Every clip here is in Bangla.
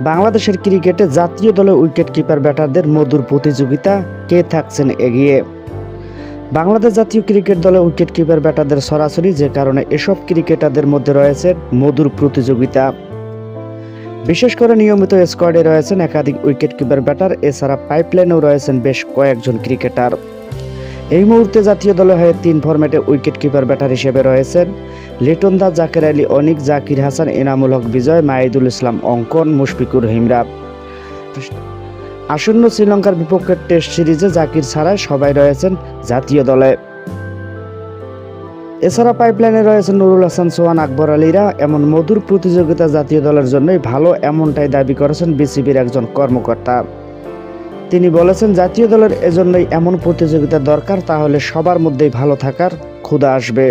বাংলাদেশের ক্রিকেটে জাতীয় দলের উইকেট কিপার ব্যাটারদের মধুর প্রতিযোগিতা কে থাকছেন এগিয়ে? বাংলাদেশ জাতীয় ক্রিকেট দলের উইকেট কিপার ব্যাটারদের সরাসরি যে কারণে এসব ক্রিকেটারদের মধ্যে রয়েছে মধুর প্রতিযোগিতা। বিশেষ করে নিয়মিত স্কোয়াডে রয়েছেন একাধিক উইকেট কিপার ব্যাটার, এছাড়া পাইপলাইনেও রয়েছেন বেশ কয়েকজন ক্রিকেটার এই মুহূর্তে জাতীয় দলে হয়ে তিন ফরম্যাটে উইকেট কিপার ব্যাটার হিসেবে রয়েছেন। লিটন দা জাকের আলী, অনিক, জাকির হাসান, এনামুল হক বিজয় মাহিদুল ইসলাম, অঙ্কন, মুশফিকুর হিমরা। আসন্ন শ্রীলঙ্কার বিপক্ষে টেস্ট সিরিজে জাকির ছাড়াই সবাই রয়েছেন জাতীয় দলে। এছাড়া পাইপলাইনে রয়েছেন নুরুল হাসান, সোহান আকবর আলীরা। এমন মধুর প্রতিযোগিতা জাতীয় দলের জন্যই ভালো এমনটাই দাবি করেছেন বিসিবির একজন কর্মকর্তা। তিনি বলেছেন, জাতীয় দলের এজন্যই এমন প্রতিযোগিতা দরকার, তাহলে সবার মধ্যেই ভালো থাকার ক্ষুধা আসবে।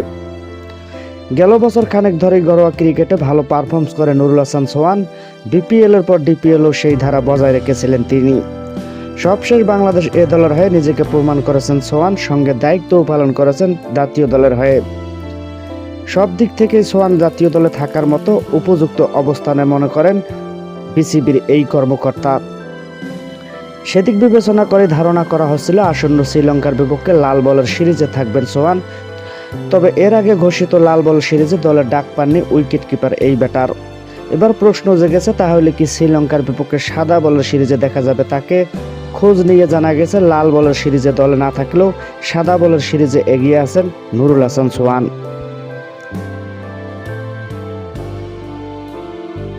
গেল বছর খানেক ধরেই ঘরোয়া ক্রিকেটে ভালো পারফর্মস করে নুরুল হাসান সোহান, বিপিএল এর পর ডিপিএলও সেই ধারা বজায় রেখেছিলেন তিনি। সবশেষ বাংলাদেশ এ দলের হয়ে নিজেকে প্রমাণ করেছেন সোহান, সঙ্গে দায়িত্বও পালন করেছেন জাতীয় দলের হয়ে। সব দিক থেকেই সোহান জাতীয় দলে থাকার মতো উপযুক্ত অবস্থানে মনে করেন বিসিবির এই কর্মকর্তা। সেদিক বিবেচনা করে ধারণা করা হচ্ছিল আসন্ন শ্রীলঙ্কার বিপক্ষে লাল বলের সিরিজে থাকবেন সোহান তবে এর আগে ঘোষিত লাল বল সিরিজে দলের ডাক পাননি উইকেট কিপার এই ব্যাটার। এবার প্রশ্ন জেগেছে, তাহলে কি শ্রীলঙ্কার বিপক্ষে সাদা বলের সিরিজে দেখা যাবে তাকে? খোঁজ নিয়ে জানা গেছে, লাল বলের সিরিজে দলে না থাকলেও সাদা বলের সিরিজে এগিয়ে আছেন নুরুল হাসান সোহান